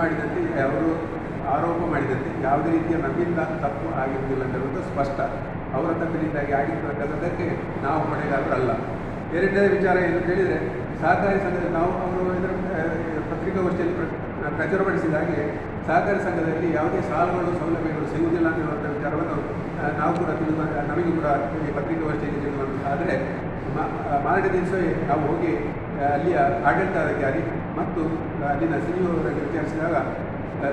ಮಾಡಿದಂತೆ ಅವರು ಆರೋಪ ಮಾಡಿದಂತೆ ಯಾವುದೇ ರೀತಿಯ ನಮ್ಮಿಂದ ತಪ್ಪು ಆಗಿರುವುದಿಲ್ಲ ಅಂತ ಸ್ಪಷ್ಟ. ಅವರ ತಪ್ಪಿನಿಂದಾಗಿ ಆಗಿರ್ತಕ್ಕಂಥದ್ದಕ್ಕೆ ನಾವು ಹೊಣೆಗಾರರಲ್ಲ ಎರಡನೇ ವಿಚಾರ ಏನು ಹೇಳಿದರೆ, ಸಹಕಾರಿ ಸಂಘದ ನಾವು ಅವರು ಇದರ ಪತ್ರಿಕಾಗೋಷ್ಠಿಯಲ್ಲಿ ಪ್ರಚುರಪಡಿಸಿದಾಗೆ ಸಹಕಾರಿ ಸಂಘದಲ್ಲಿ ಯಾವುದೇ ಸಾಲಗಳು, ಸೌಲಭ್ಯಗಳು ಸಿಗುವುದಿಲ್ಲ ಅನ್ನುವಂಥ ವಿಚಾರವನ್ನು ನಾವು ಕೂಡ ತಿಳಿದು, ನಮಗೂ ಕೂಡ ಈ ಪತ್ರಿಕಾಗೋಷ್ಠಿಯಲ್ಲಿ ತಿಳಿದು ಆದರೆ ಮಾರನೇ ದಿವಸವೇ ನಾವು ಹೋಗಿ ಅಲ್ಲಿಯ ಆಡಳಿತಾಧಿಕಾರಿ ಮತ್ತು ಅಲ್ಲಿನ ಸಿ ಅವರಿಗೆ ವಿಚಾರಿಸಿದಾಗ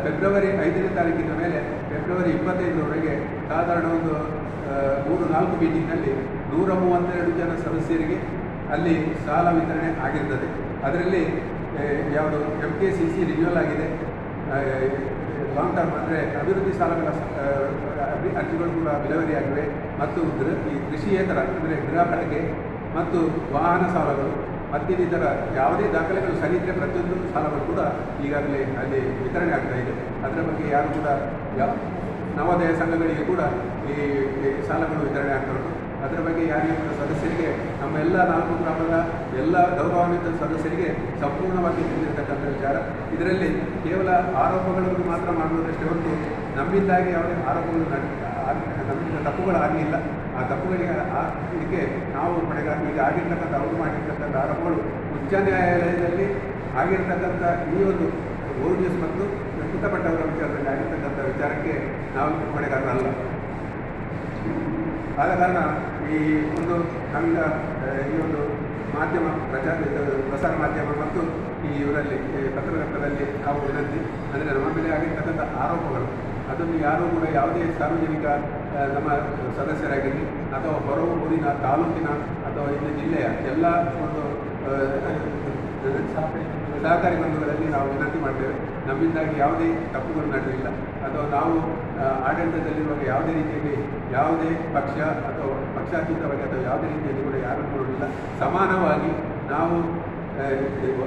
ಫೆಬ್ರವರಿ ಐದನೇ ತಾರೀಕಿನ ಮೇಲೆ, ಫೆಬ್ರವರಿ ಇಪ್ಪತ್ತೈದರವರೆಗೆ ಸಾಧಾರಣ ಒಂದು ಮೂರು, ನಾಲ್ಕು ಮೀಟಿಂಗ್ನಲ್ಲಿ ನೂರ ಮೂವತ್ತೆರಡು ಜನ ಸದಸ್ಯರಿಗೆ ಅಲ್ಲಿ ಸಾಲ ವಿತರಣೆ ಆಗಿರ್ತದೆ. ಅದರಲ್ಲಿ ಯಾವುದು M K C C renewal ಆಗಿದೆ. ಲಾಂಗ್ ಟರ್ಮ್ ಅಂದರೆ ಅಭಿವೃದ್ಧಿ ಸಾಲಗಳ ಅರ್ಜಿಗಳು ಕೂಡ ಆಗಿವೆ ಮತ್ತು ಗೃಹ ಈ ಕೃಷಿಯೇತರ, ಅಂದರೆ ಗೃಹ ಬಳಕೆ ಮತ್ತು ವಾಹನ ಸಾಲಗಳು ಮತ್ತಿತರ ಯಾವುದೇ ದಾಖಲೆಗಳು ಇದ್ದರೆ ಪ್ರತಿಯೊಂದು ಸಾಲಗಳು ಕೂಡ ಈಗಾಗಲೇ ಅಲ್ಲಿ ವಿತರಣೆ ಆಗ್ತಾ ಇದೆ. ಅದರ ಬಗ್ಗೆ ಯಾರು ಕೂಡ ಯಾವ ನವೋದಯ ಸಂಘಗಳಿಗೆ ಕೂಡ ಈ ಸಾಲಗಳು ವಿತರಣೆ ಆಗ್ತಾ ಉಂಟು. ಅದರ ಬಗ್ಗೆ ಯಾರಿಗೆ ಕೂಡ ಸದಸ್ಯರಿಗೆ, ನಮ್ಮ ಎಲ್ಲ ನಾಲ್ಕು ಗ್ರಾಮದ ಎಲ್ಲ ಗೌರವಾನ್ವಿತ ಸದಸ್ಯರಿಗೆ ಸಂಪೂರ್ಣವಾಗಿ ತಿಳಿದಿರತಕ್ಕಂಥ ವಿಚಾರ. ಇದರಲ್ಲಿ ಕೇವಲ ಆರೋಪಗಳನ್ನು ಮಾತ್ರ ಮಾಡುವುದಷ್ಟೇ ಹೊರತು, ನಮ್ಮಿಂದಾಗಿ ಯಾವುದೇ ಆರೋಪಗಳು ನಡೆ ಆಗ್- ನಮ್ಮಿಂದ ತಪ್ಪುಗಳಾಗಲಿಲ್ಲ. ಆ ತಪ್ಪುಗಳಿಗೆ ಇದಕ್ಕೆ ನಾವು ಪಡೆದ ಈಗ ಆಗಿರ್ತಕ್ಕಂಥ ಅವರು ಮಾಡಿರ್ತಕ್ಕಂಥ ಆರೋಪಗಳು ಉಚ್ಚ ನ್ಯಾಯಾಲಯದಲ್ಲಿ ಆಗಿರ್ತಕ್ಕಂಥ ಈ ಒಂದು ಓರ್ಜಿಸ್ ಮತ್ತು ಮೃತಪಟ್ಟವರ ವಿಚಾರದಲ್ಲಿ ಆಗಿರ್ತಕ್ಕಂಥ ವಿಚಾರಕ್ಕೆ ನಾವು ಹೊಣೆಗಾರರಲ್ಲ. ಆದ ಕಾರಣ ಈ ಒಂದು ನಮ್ಮಿಂದ ಈ ಒಂದು ಮಾಧ್ಯಮ, ಪ್ರಚಾರ ಪ್ರಸಾರ ಮಾಧ್ಯಮ ಮತ್ತು ಈ ಇವರಲ್ಲಿ ಪತ್ರಕರ್ತರಲ್ಲಿ ನಾವು ವಿನಂತಿ ಅಂದರೆ ನಮ್ಮ ಮೇಲೆ ಆಗಿರ್ತಕ್ಕಂಥ ಆರೋಪಗಳು. ಅದನ್ನು ಯಾರೂ ಕೂಡ ಯಾವುದೇ ಸಾರ್ವಜನಿಕ ನಮ್ಮ ಸದಸ್ಯರಾಗಿರಲಿ ಅಥವಾ ಹೊರ ಊರಿನ ತಾಲೂಕಿನ ಅಥವಾ ಇಲ್ಲಿ ಜಿಲ್ಲೆಯ ಎಲ್ಲ ಒಂದು ಸಹಕಾರಿ ಬಂಧುಗಳಲ್ಲಿ ನಾವು ವಿನಂತಿ ಮಾಡ್ತೇವೆ. ನಮ್ಮಿಂದಾಗಿ ಯಾವುದೇ ತಪ್ಪುಗಳು ನಡೆದಿಲ್ಲ. ಅಥವಾ ನಾವು ಆಡಳಿತದಲ್ಲಿರುವಾಗ ಯಾವುದೇ ರೀತಿಯಲ್ಲಿ ಯಾವುದೇ ಪಕ್ಷ ಅಥವಾ ಪಕ್ಷಾತೀತವಾಗಿ ಅಥವಾ ಯಾವುದೇ ರೀತಿಯಲ್ಲಿ ಕೂಡ ಯಾರೂ ನೋಡಲಿಲ್ಲ ಸಮಾನವಾಗಿ ನಾವು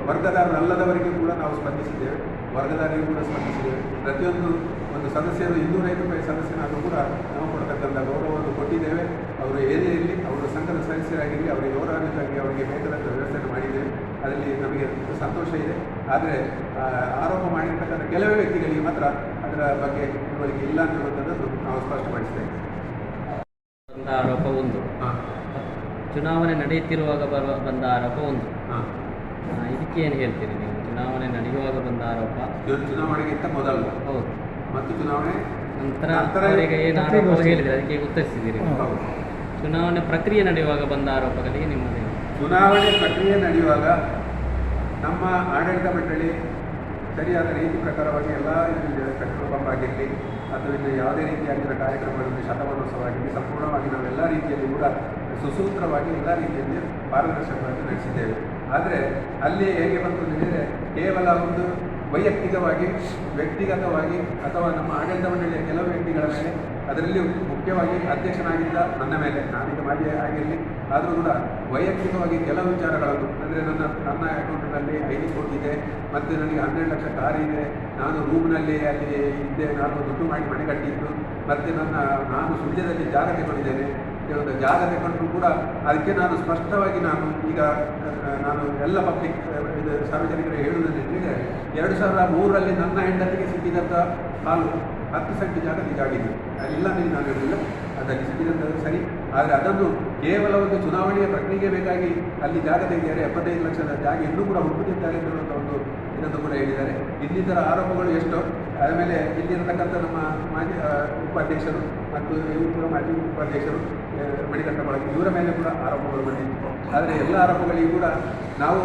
ವರ್ಗದಾರರಲ್ಲದವರಿಗೆ ಕೂಡ ನಾವು ಸ್ಪಂದಿಸಿದ್ದೇವೆ. ವರ್ಗದಾರರಿಗೆ ಕೂಡ ಸ್ಪಂದಿಸಿದ್ದೇವೆ. ಪ್ರತಿಯೊಂದು ಒಂದು ಸದಸ್ಯರು ಇನ್ನೂರೈದು ರೂಪಾಯಿ ಸದಸ್ಯನಾದರೂ ಕೂಡ ನಾವು ಕೊಡ್ತಕ್ಕಂಥ ಗೌರವವನ್ನು ಕೊಟ್ಟಿದ್ದೇವೆ. ಅವರು ಏನೇ ಇರಲಿ ಅವರು ಸಂಘದ ಸದಸ್ಯರಾಗಿರಲಿ ಅವರಿಗೆ ಗೌರವಾನ್ವಿತವಾಗಿ ಅವರಿಗೆ ಬೇಕಾದಂಥ ವ್ಯವಸ್ಥೆಯನ್ನು ಮಾಡಿದ್ದೇವೆ. ಅದರಲ್ಲಿ ನಮಗೆ ಸಂತೋಷ ಇದೆ. ಆದರೆ ಆರೋಪ ಮಾಡಿರ್ತಕ್ಕಂಥ ಕೆಲವೇ ವ್ಯಕ್ತಿಗಳಿಗೆ ಮಾತ್ರ ಅದರ ಬಗ್ಗೆ ತಿಳುವಳಿಕೆ ಇಲ್ಲ ಅನ್ನುವಂಥದ್ದು ನಾವು ಸ್ಪಷ್ಟಪಡಿಸ್ತೇವೆ ಆರೋಪ ಒಂದು. ಚುನಾವಣೆ ನಡೆಯುತ್ತಿರುವಾಗ ಬರುವ ಬಂದ ಆರೋಪ ಒಂದು. ಇದಕ್ಕೆ ಏನು ಹೇಳ್ತೀರಿ ನೀವು? ಚುನಾವಣೆ ನಡೆಯುವಾಗ ಬಂದ ಆರೋಪ? ಚುನಾವಣೆಗಿಂತ ಮೊದಲು. ಹೌದು. ಮತ್ತು ಚುನಾವಣೆ ನಂತರ ಈಗ ಅವರಿಗೆ ಏನು ಆರೋಪ ಹೇಳಿದ್ರೆ ಅದಕ್ಕೆ ಉತ್ತರಿಸಿದ್ದೀರಿ ಚುನಾವಣೆ ಪ್ರಕ್ರಿಯೆ ನಡೆಯುವಾಗ ಬಂದ ಆರೋಪಗಳಿಗೆ ನಿಮ್ಮದೇ. ಚುನಾವಣೆ ಪ್ರಕ್ರಿಯೆ ನಡೆಯುವಾಗ ನಮ್ಮ ಆಡಳಿತ ಮಂಡಳಿ ಸರಿಯಾದ ರೀತಿ ಪ್ರಕಾರವಾಗಿ ಎಲ್ಲ ಪೆಟ್ರೋಲ್ ಪಂಪ್ ಆಗಿರಲಿ ಅಥವಾ ಇನ್ನು ಯಾವುದೇ ರೀತಿಯಾಗಿರೋ ಕಾರ್ಯಕ್ರಮಗಳಲ್ಲಿ ಶತಮಾನೋತ್ಸವ ಆಗಿರಲಿ ಸಂಪೂರ್ಣವಾಗಿ ನಾವೆಲ್ಲ ರೀತಿಯಲ್ಲಿ ಕೂಡ ಸುಸೂತ್ರವಾಗಿ ಎಲ್ಲ ರೀತಿಯಲ್ಲಿ ಪಾರದರ್ಶಕವಾಗಿ ನಡೆಸಿದ್ದೇವೆ. ಆದರೆ ಅಲ್ಲಿ ಹೇಗೆ ಬಂತು ಹೇಳಿದರೆ ಕೇವಲ ಒಂದು ವೈಯಕ್ತಿಕವಾಗಿ, ವ್ಯಕ್ತಿಗತವಾಗಿ ಅಥವಾ ನಮ್ಮ ಆಡಳಿತ ಮಂಡಳಿಯ ಕೆಲವು ವ್ಯಕ್ತಿಗಳ ಮೇಲೆ ಅದರಲ್ಲಿ ಮುಖ್ಯವಾಗಿ ಅಧ್ಯಕ್ಷನಾಗಿದ್ದ ನನ್ನ ಮೇಲೆ, ನಾನೀಗ ಮಾಜಿ ಆಗಿರಲಿ, ಆದರೂ ಕೂಡ ವೈಯಕ್ತಿಕವಾಗಿ ಕೆಲವು ವಿಚಾರಗಳನ್ನು, ಅಂದರೆ ನನ್ನ ನನ್ನ ಅಕೌಂಟಿನಲ್ಲಿ ಐದು ಕೋಟಿ ಇದೆ, ಮತ್ತು ನನಗೆ ಹನ್ನೆರಡು ಲಕ್ಷ ಕಾರ್ ಇದೆ, ನಾನು ರೂಮ್ನಲ್ಲಿ ಅಲ್ಲಿ ಇದ್ದೆ, ನಾನು ದುಡ್ಡು ಮಾಡಿ ಮನೆ ಕಟ್ಟಿದ್ದು, ಮತ್ತು ನನ್ನ, ನಾನು ಸುಳ್ಯದಲ್ಲಿ ಜಾಗ ತಗೊಂಡಿದ್ದೇನೆ ಜಾಗ ತಗೊಂಡ್ರು ಕೂಡ ಅದಕ್ಕೆ ನಾನು ಸ್ಪಷ್ಟವಾಗಿ ನಾನು ಈಗ ನಾನು ಎಲ್ಲ ಪಬ್ಲಿಕ್ ಇದು ಸಾರ್ವಜನಿಕರಿಗೆ ಹೇಳುವುದನ್ನು ಹೇಳಿದರೆ, ಎರಡು ಸಾವಿರದ ಮೂರರಲ್ಲಿ ನನ್ನ ಹೆಂಡತಿಗೆ ಸಿಕ್ಕಿದಂಥ ಹಾಲು ಹತ್ತು ಸೆಂಟ್ ಜಾಗ ನಿಜಾಗಿದೆ ಇಲ್ಲ ನೀವು ನಾನು ಹೇಳಿಲ್ಲ ಅದಕ್ಕೆ ಸಿಕ್ಕಿದಂಥದ್ದು ಸರಿ. ಆದರೆ ಅದನ್ನು ಕೇವಲ ಒಂದು ಚುನಾವಣೆಯ ಪ್ರಕ್ರಿಯೆಗೆ ಬೇಕಾಗಿ ಅಲ್ಲಿ ಜಾಗ ತೆಗೆದಿದ್ದಾರೆ, ಎಪ್ಪತ್ತೈದು ಲಕ್ಷದ ಜಾಗ ಇನ್ನೂ ಕೂಡ ಹುಟ್ಟುತ್ತಿದ್ದಾರೆ ಅನ್ನುವಂಥ ಒಂದು ಇದನ್ನು ಕೂಡ ಹೇಳಿದ್ದಾರೆ. ಇನ್ನಿತರ ಆರೋಪಗಳು ಎಷ್ಟೋ ಆಮೇಲೆ ಇಲ್ಲಿರತಕ್ಕಂಥ ನಮ್ಮ ಮಾಜಿ ಉಪಾಧ್ಯಕ್ಷರು ಮತ್ತು ಇವರು ಕೂಡ ಮಾಜಿ ಉಪಾಧ್ಯಕ್ಷರು ಮಣಿಕಂಠ ಬಳಕೆ ಇವರ ಮೇಲೆ ಕೂಡ ಆರೋಪಗಳು ಬಂದಿತ್ತು. ಆದರೆ ಎಲ್ಲ ಆರೋಪಗಳಿಗೂ ಕೂಡ ನಾವು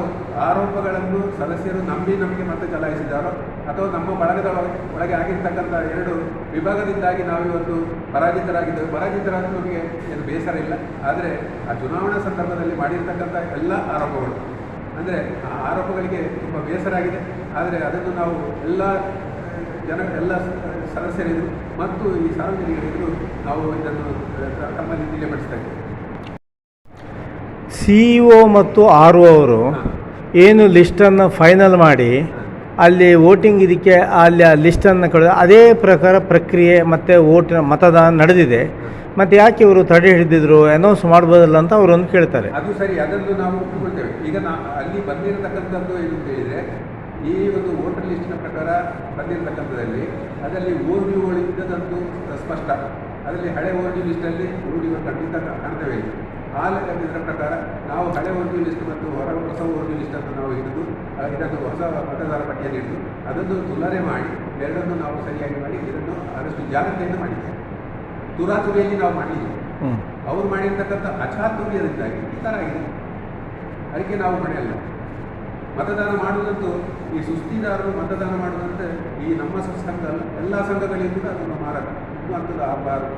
ಆರೋಪಗಳನ್ನು ಸದಸ್ಯರು ನಂಬಿ ನಮಗೆ ಮತ್ತೆ ಚಲಾಯಿಸಿದ್ದಾರೋ, ಅಥವಾ ನಮ್ಮ ಬಳಗದ ಒಳಗೆ ಆಗಿರ್ತಕ್ಕಂಥ ಎರಡು ವಿಭಾಗದಿಂದಾಗಿ ನಾವು ಇವತ್ತು ಪರಾಜಿತರಾಗಿದ್ದೇವೆ ಪರಾಜಿತರಾದ ನಮಗೆ ಏನು ಬೇಸರ ಇಲ್ಲ. ಆದರೆ ಆ ಚುನಾವಣಾ ಸಂದರ್ಭದಲ್ಲಿ ಮಾಡಿರ್ತಕ್ಕಂಥ ಎಲ್ಲ ಆರೋಪಗಳು ಅಂದರೆ ಆ ಆರೋಪಗಳಿಗೆ ತುಂಬ ಬೇಸರ ಆಗಿದೆ ಆದರೆ ಅದನ್ನು ನಾವು ಎಲ್ಲ ಜನ ಎಲ್ಲ ಸದಸ್ಯರಿದ್ದರು ಸದಸ್ಯರಿದ್ರು ಮತ್ತು ಈ ಸಾರ್ವಜನಿಕರಿದ್ರು ನಾವು ಇದನ್ನು ತಮ್ಮಲ್ಲಿ ತಿಳಿಯಪಡಿಸ್ತಾ ಇದ್ದೇವೆ. ಸಿ ಒ ಮತ್ತು ಆರ್ ಒ ಅವರು ಏನು ಲಿಸ್ಟನ್ನು ಫೈನಲ್ ಮಾಡಿ ಅಲ್ಲಿ ವೋಟಿಂಗ್ ಇದಕ್ಕೆ ಅಲ್ಲಿ ಆ ಲಿಸ್ಟನ್ನು ಕಳೆದ ಅದೇ ಪ್ರಕಾರ ಪ್ರಕ್ರಿಯೆ ಮತ್ತು ವೋಟಿನ ಮತದಾನ ನಡೆದಿದೆ. ಮತ್ತು ಯಾಕೆ ಇವರು ತಡೆ ಹಿಡಿದಿದ್ರು ಅನೌನ್ಸ್ ಮಾಡ್ಬೋದಲ್ಲ ಅಂತ ಅವರು ಒಂದು ಕೇಳ್ತಾರೆ. ಅದು ಸರಿ, ಅದನ್ನು ನಾವು ಒಪ್ಪಿಕೊಳ್ತೇವೆ. ಈಗ ಅಲ್ಲಿ ಬಂದಿರತಕ್ಕಂಥದ್ದು ಏನು ಹೇಳಿದ್ರೆ, ಈ ಒಂದು ವೋಟರ್ ಲಿಸ್ಟಿನ ಪ್ರಕಾರ ಬಂದಿರತಕ್ಕಂಥದ್ದಲ್ಲಿ ಅದರಲ್ಲಿ ಓರ್ಡಿಗಳು ಇದ್ದದಂತೂ ಸ್ಪಷ್ಟ. ಅದರಲ್ಲಿ ಹಳೆ ಓರ್ಡಿ ಲಿಸ್ಟಲ್ಲಿ ಓರ್ಡಿಗಳು ಖಂಡಿತ ಕಾಣ್ತೇವೆ. ಆ ಲೆಕ್ಕದ ಪ್ರಕಾರ ನಾವು ಹಳೆ ಓರ್ಡಿ ಲಿಸ್ಟ್ ಮತ್ತು ಹೊರ ಹೊಸ ಓರ್ಡಿ ಲಿಸ್ಟನ್ನು ನಾವು ಹಿಡಿದು ಇದನ್ನು ಹೊಸ ಮತದಾರ ಪಟ್ಟಿಯಲ್ಲಿ ಹಿಡಿದು, ಅದನ್ನು ತುಲನೆ ಮಾಡಿ, ಎರಡನ್ನು ನಾವು ಸರಿಯಾಗಿ ಮಾಡಿ, ಇದನ್ನು ಆದಷ್ಟು ಜಾಗ್ರತೆಯನ್ನು ಮಾಡಿದ್ದೇವೆ. ತುರಾತುರಿಯಲ್ಲಿ ನಾವು ಮಾಡಿದ್ದೀವಿ ಅವ್ರು ಮಾಡಿರ್ತಕ್ಕಂಥ ಅಚಾತುರ್ಯದಿಂದಾಗಿ ಈ ಥರ ಆಗಿದೆ ಅದಕ್ಕೆ ನಾವು ಮನೆಯಲ್ಲ ಮತದಾನ ಮಾಡುವುದಂತೂ ಈ ಸುಸ್ತಿದಾರರು ಮತದಾನ ಮಾಡುವಂತೆ ಈ ನಮ್ಮ ಸಂಘ ಎಲ್ಲ ಸಂಘಗಳಿಂದ ಅದನ್ನು ಮಾರಾಟ ಇದು ಅಂಥದ್ದು ಆಗಬಾರದು